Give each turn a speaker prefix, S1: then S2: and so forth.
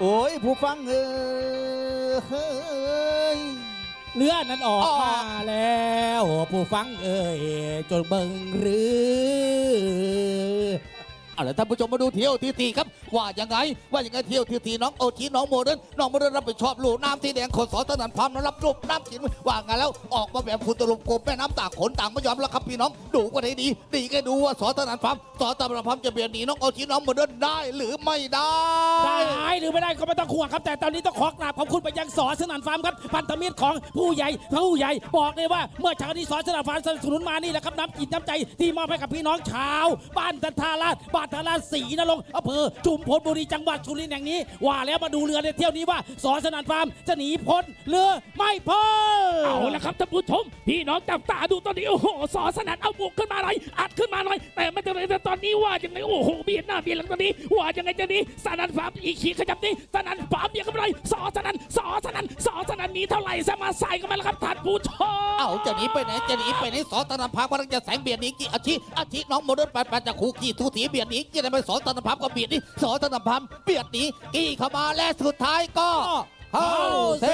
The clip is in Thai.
S1: โอ้ยผู้ฟังเอ้ย
S2: เลือดนั้นออกมาแล้ว ผู้ฟังเอ้ยจนเบิงหรือ
S3: เอาละท่านผู้ชมมาดูเที่ยวที่สี่ครับ ว่ายังไง ว่ายังไงเที่ยวที่สี่น้องโอชีน้องโมเดิร์นน้องโมเดิร์นรับผิดชอบลูกน้ำที่แดงขนสอสนันพามน้ำรับรูปน้ำกินว่าไงแล้วออกมาแบบคุณตลุมกบแม่น้ำตากขนต่างไม่ยอมแล้วครับพี่น้องดูกันให้ดีดีก็ดูว่าสอสนันพามสอสนันพามจะเบียดหนีน้องโอชีน้องโมเดิร์นได้หรือไม่ได้
S2: ได้หรือไม่ได้ก็ไม่ต้องห่วงครับ แต่ตอนนี้ต้องขอกราบขอบคุณไปยังสอสนันฟาร์มครับพันธมิตรของผู้ใหญ่ผู้ใหญ่บอกเลยว่าเมื่อเช้านี้สอสนันฟาร์มสนับสนุนมานี่แหละครับน้ำจิตน้ำใจที่มอบให้กับพี่น้องชาว บ้านตันทาราชบ้านทาราศรีนรงค์อำเภอจุมพลบุรีจังหวัดสุรินทร์แห่งนี้ ว่าแล้วมาดูเรือในเที่ยวนี้ว่าสอสนันฟาร์มจะหนีพ้นเรือไม่พ้น
S4: เอาละครับท่านผู้ชม พี่น้องจับตาดูตอนนี้โอ้โหสอสนันเอาบุกขึ้นมาหน่อยอัดขึ้นมาหน่อย แต่ไม่เป็นไรแต่ตอนนี้ว่ายังไงโอ้โหเบียดหน้าเบียดหลังตอนนี้ ว่ายังไงจะหนี้สนันฟาร์มอีกขีขยับนี้สนันฟาร์มเบียดกันไปเลยสอสนันสอสนันสอสนั นหนี้เท่าไหร่สมาใส่กันมาแล้วครับท่านผู้ชม
S3: เอาจะหนีไปไหนจะหนีไปไหนสอสนันพามกำลังจะแสงเบียดหนีกี่อาชีอาชีน้องโมเดิร์นไปไปจากคู่ขี่ทูถีเบียดหนีจะได้ไปสอสนันพามก็เบียดหนีสอสนันพามเบียดหนีกี่เข้ามาและสุดท้ายก็
S2: เข้าเส้นชัย